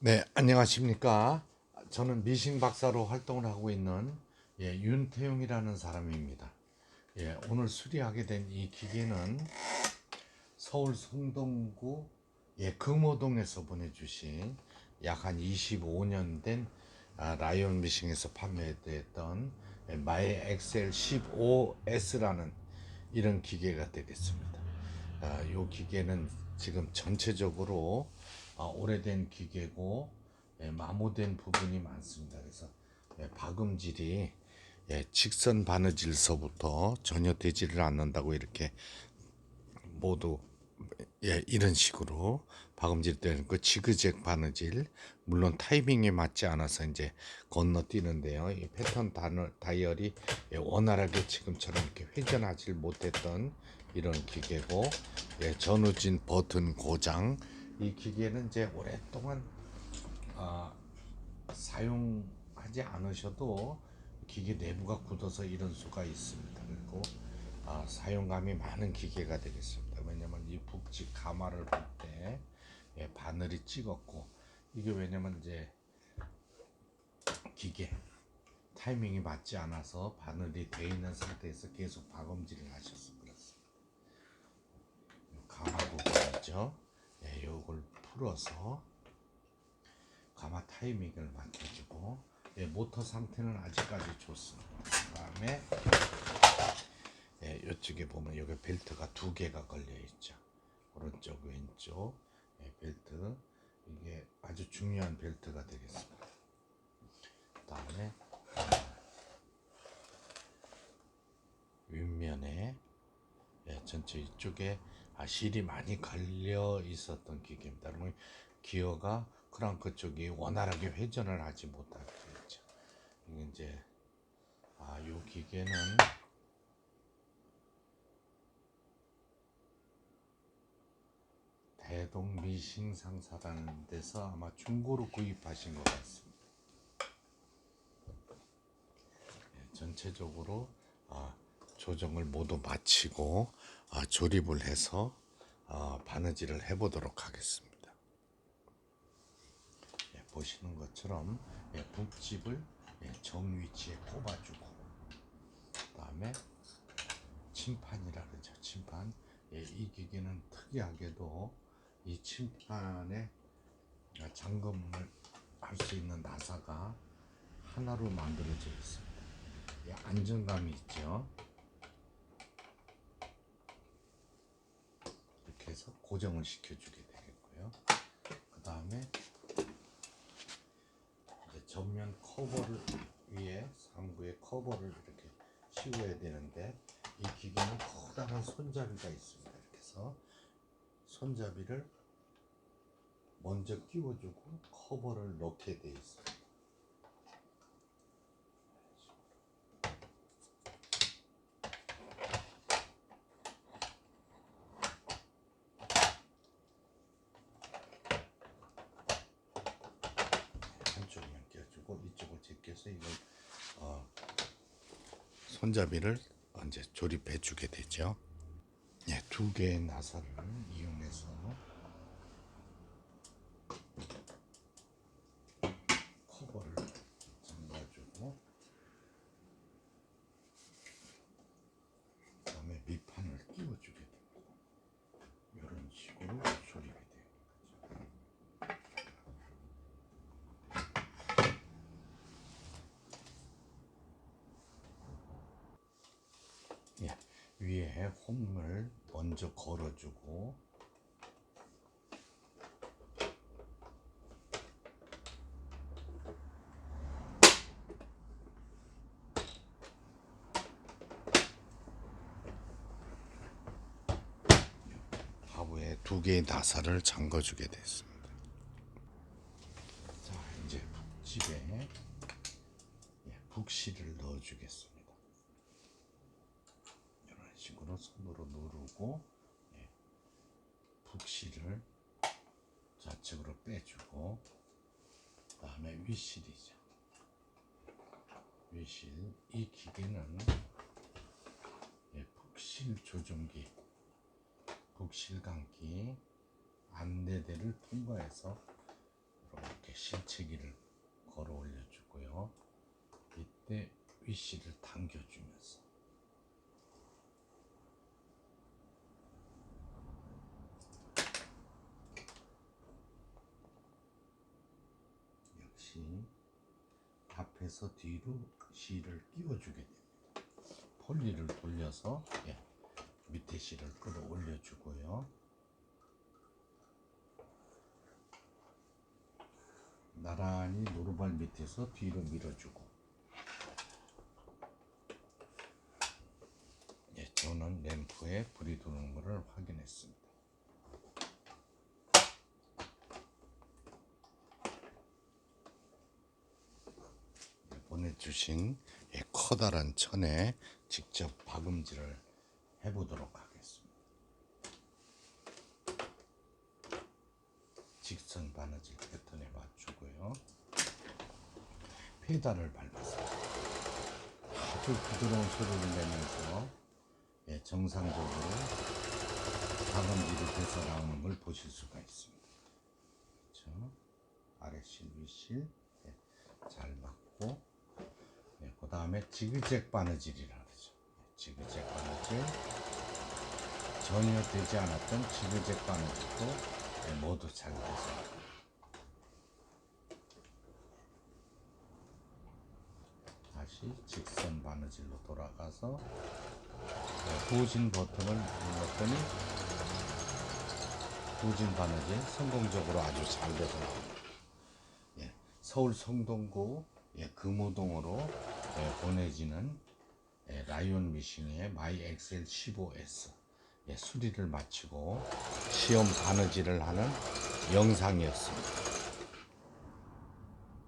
네, 안녕하십니까. 저는 미싱 박사로 활동을 하고 있는 예, 윤태용이라는 사람입니다. 예, 오늘 수리하게 된 이 기계는 서울 성동구 예, 금호동에서 보내주신 약 한 25년 된 아, 라이온 미싱에서 판매됐던 예, 마이 엑셀 15S라는 이런 기계가 되겠습니다. 아, 이 기계는 지금 전체적으로 아, 오래된 기계고 예, 마모된 부분이 많습니다. 그래서 예, 박음질이 예, 직선 바느질서부터 전혀 되지를 않는다고 이렇게 모두 예, 이런 식으로 박음질 되는 그 지그잭 바느질 물론 타이밍에 맞지 않아서 이제 건너뛰는데요. 이 패턴 단어, 다이얼이 예, 원활하게 지금처럼 이렇게 회전하지 못했던 이런 기계고 예, 전후진 버튼 고장 이 기계는 이제 오랫동안 아, 사용하지 않으셔도 기계 내부가 굳어서 이런 수가 있습니다. 그리고 아, 사용감이 많은 기계가 되겠습니다. 왜냐면 이 북직 가마를 볼때 예, 바늘이 찍었고 이게 왜냐면 이제 기계 타이밍이 맞지 않아서 바늘이 돼 있는 상태에서 계속 박음질을 하셔서 그렇습니다. 가마 부분이죠. 풀어서 가마 타이밍을 맞춰주고 예, 모터 상태는 아직까지 좋습니다. 그 다음에 예, 이쪽에 보면 여기 벨트가 두 개가 걸려 있죠. 오른쪽 왼쪽 예, 벨트 이게 아주 중요한 벨트가 되겠습니다. 그 다음에 윗면에 예, 전체 이쪽에 아, 실이 많이 걸려 있었던 기계입니다. 그러면 기어가 크랑크 쪽이 원활하게 회전을 하지 못하게 되죠. 이제 아, 요 기계는 대동 미싱 상사라는 데서 아마 중고로 구입하신 것 같습니다. 예, 전체적으로 아, 조정을 모두 마치고 아, 조립을 해서 아, 바느질을 해보도록 하겠습니다. 예, 보시는 것처럼 예, 북집을 예, 정 위치에 꼽아주고 그 다음에 침판이라 그러죠. 침판. 예, 이 기계는 특이하게도 이 침판에 잠금을 할 수 있는 나사가 하나로 만들어져 있습니다. 예, 안정감이 있죠. 이렇게 해서 고정을 시켜주게 되겠고요. 그 다음에 전면 커버를 위에 상부에 커버를 이렇게 씌워야 되는데 이 기계는 커다란 손잡이가 있습니다. 이렇게 해서 손잡이를 먼저 끼워주고 커버를 넣게 돼 있습니다. 한쪽만 끼워주고 이쪽을 제껴서 이걸 어, 손잡이를 이제 조립해 주게 되죠. 예, 두 개의 나사를 이용해서 커버를 잠가주고 그다음에 밑판을 끼워주게 되고 이런 식으로 조립이 되는 거죠. 예, 위에 홈을 먼저 걸어주고 하부에 두 개의 나사를 잠궈주게 됐습니다. 자, 이제 북집에 예, 북실을 넣어주겠습니다. 식으로 손으로 누르고 예, 북실을 좌측으로 빼주고 그 다음에 윗실이죠. 윗실 이 기계는 예, 북실 조종기 북실 감기 안내대를 통과해서 이렇게 실체기를 걸어 올려주고요. 이때 위씨를 당겨주면서 역시 앞에서 뒤로 실을 끼워주게 됩니다. 폴리를 돌려서 예, 밑에 실을 끌어 올려 주고요. 나란히 노루발 밑에서 뒤로 밀어주고 예, 저는 램프에 불이 들어오는 것을 확인했습니다. 예, 보내 주신 예, 커다란 천에 직접 박음질을 해보도록 하겠습니다. 직선 바느질 패턴에 맞추고요. 페달을 밟아서 아주 부드러운 소리를 내면서 예, 정상적으로 박음질이 돼서 나오는 걸 보실 수가 있습니다. 그렇죠? 아래실 위실 예, 잘 맞고 예, 그 다음에 지그잭 바느질이라 그러죠. 예, 지그잭 바느질 전혀 되지 않았던 지그잭 바느질도 예, 모두 잘 돼서 다시 직선 바느질로 돌아가서 예, 후진 버튼을 눌렀더니 후진 바느질 성공적으로 아주 잘 나옵니다. 예, 서울 성동구 예, 금호동으로 예, 보내지는 예, 라이온 미싱의 마이 엑셀 15S 예, 수리를 마치고 시험 바느질을 하는 영상이었습니다.